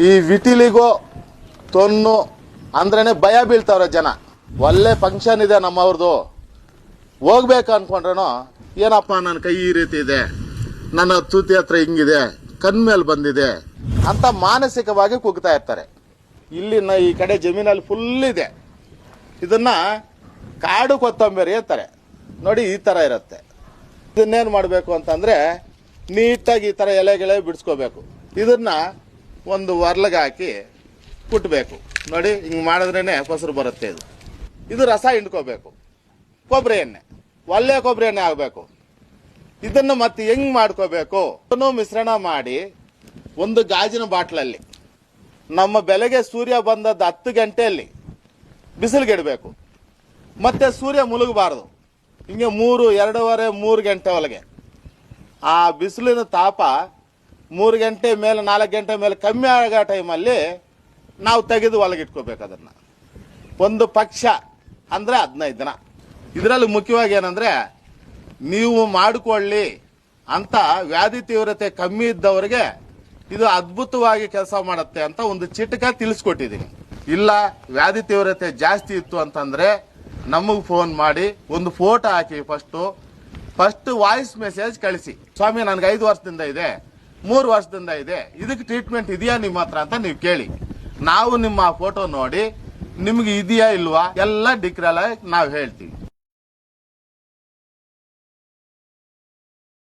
ಈ ವಿಟಿಲಿಗೋ ತೊನ್ನು ಅಂದ್ರೇನೆ ಭಯ ಬೀಳ್ತಾವ್ರೆ ಜನ. ಒಳ್ಳೆ ಫಂಕ್ಷನ್ ಇದೆ ನಮ್ಮವ್ರದ್ದು ಹೋಗ್ಬೇಕು ಅನ್ಕೊಂಡ್ರೇನು, ಏನಪ್ಪ ನನ್ನ ಕೈ ಈ ರೀತಿ ಇದೆ? ನನ್ನ ತೂತಿ ಹತ್ರ ಹಿಂಗಿದೆ ಕಣ್ಮೇಲೆ ಬಂದಿದೆ ಅಂತ ಮಾನಸಿಕವಾಗಿ ಕುಗ್ತಾ ಇರ್ತಾರೆ. ಇಲ್ಲಿನ ಈ ಕಡೆ ಜಮೀನಲ್ಲಿ ಫುಲ್ ಇದೆ. ಇದನ್ನ ಕಾಡು ಕೊತ್ತಂಬರಿ ಅಂತಾರೆ. ನೋಡಿ ಈ ತರ ಇರುತ್ತೆ. ಇದನ್ನೇನು ಮಾಡಬೇಕು ಅಂತಂದರೆ ನೀಟಾಗಿ ಈ ತರ ಎಲೆಗೆಳೆ ಬಿಡಿಸ್ಕೋಬೇಕು. ಇದನ್ನ ಒಂದು ವರ್ಲಗೆ ಹಾಕಿ ಕುಟ್ಟಬೇಕು ನೋಡಿ, ಹಿಂಗೆ ಮಾಡಿದ್ರೇನೆ ಫಸರು ಬರುತ್ತೆ ಇದು. ಇದು ರಸ ಹಿಂಡ್ಕೋಬೇಕು. ಕೊಬ್ಬರಿ ಎಣ್ಣೆ. ಒಳ್ಳೆಯ ಕೊಬ್ಬರಿ ಎಣ್ಣೆ ಆಗಬೇಕು. ಇದನ್ನು ಮತ್ತೆ ಹೆಂಗ್ ಮಾಡ್ಕೋಬೇಕು? ಅದನ್ನು ಮಿಶ್ರಣ ಮಾಡಿ ಒಂದು ಗಾಜಿನ ಬಾಟ್ಲಲ್ಲಿ. ನಮ್ಮ ಬೆಲೆಗೆ ಸೂರ್ಯ ಬಂದದ್ದು ಹತ್ತು ಗಂಟೆಯಲ್ಲಿ ಬಿಸಿಲಿಗಿಡಬೇಕು ಮತ್ತು ಸೂರ್ಯ ಮುಳುಗಬಾರ್ದು. ಹಿಂಗೆ ಮೂರು, ಎರಡೂವರೆ, ಮೂರು ಗಂಟೆ ಒಳಗೆ. ಆ ಬಿಸಿಲಿನ ತಾಪ ಮೂರು ಗಂಟೆ ಮೇಲೆ, ನಾಲ್ಕು ಗಂಟೆ ಮೇಲೆ ಕಮ್ಮಿ ಆಗೋ ಟೈಮಲ್ಲಿ ನಾವು ತೆಗೆದು ಒಳಗಿಟ್ಕೋಬೇಕು ಅದನ್ನು. ಒಂದು ಪಕ್ಷ ಅಂದರೆ ಹದಿನೈದು ದಿನ. ಇದರಲ್ಲಿ ಮುಖ್ಯವಾಗಿ ಏನಂದರೆ, ನೀವು ಮಾಡಿಕೊಳ್ಳಿ ಅಂತ ವ್ಯಾಧಿ ತೀವ್ರತೆ ಕಮ್ಮಿ ಇದ್ದವರಿಗೆ ಇದು ಅದ್ಭುತವಾಗಿ ಕೆಲಸ ಮಾಡುತ್ತೆ ಅಂತ ಒಂದು ಚಿಟಕ ತಿಳಿಸ್ಕೊಟ್ಟಿದ್ದೀನಿ ಇಲ್ಲ, ವ್ಯಾಧಿ ತೀವ್ರತೆ ಜಾಸ್ತಿ ಇತ್ತು ಅಂತಂದರೆ ನಮಗೆ ಫೋನ್ ಮಾಡಿ ಒಂದು ಫೋಟೋ ಹಾಕಿ ಫಸ್ಟು ಫಸ್ಟ್ ವಾಯ್ಸ್ ಮೆಸೇಜ್ ಕಳಿಸಿ. ಸ್ವಾಮಿ, ನನಗೆ ಐದು ವರ್ಷದಿಂದ ಇದೆ. ಮೂರು ವರ್ಷದಿಂದ ಇದೆ. ಇದಕ್ಕೆ ಟ್ರೀಟ್ಮೆಂಟ್ ಇದೆಯಾ ನಿಮ್ಮ ಹತ್ರ ಅಂತ ನೀವು ಕೇಳಿ. ನಾವು ನಿಮ್ಮ ಫೋಟೋ ನೋಡಿ, ನಿಮ್ಗೆ ಇದೆಯಾ ಇಲ್ವಾ? ಎಲ್ಲ ಡಿಕ್ರಲ್ ನಾವು ಹೇಳ್ತೀವಿ.